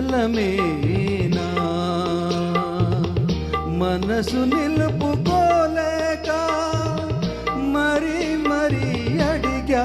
మండలమేనా మనసు నిలుపుకోలేక మరీ మరీ అడిగా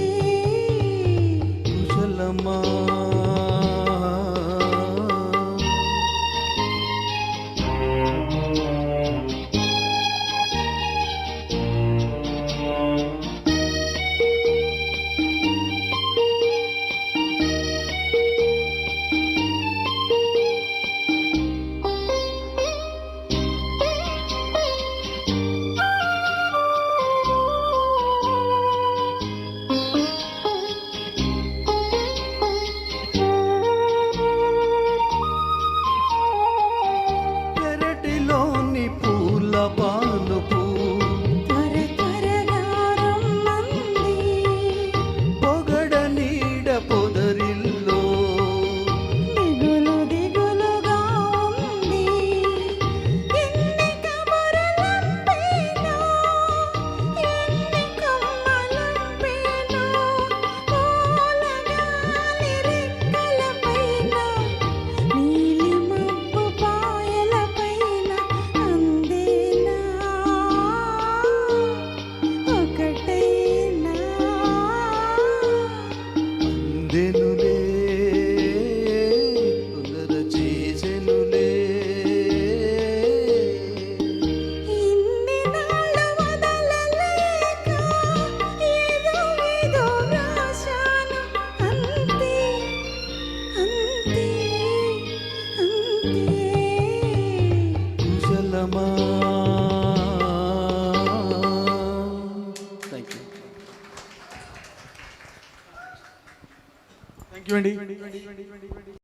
కుశలమా థ్యాంక్ యూ థ్యాంక్ యూ అండి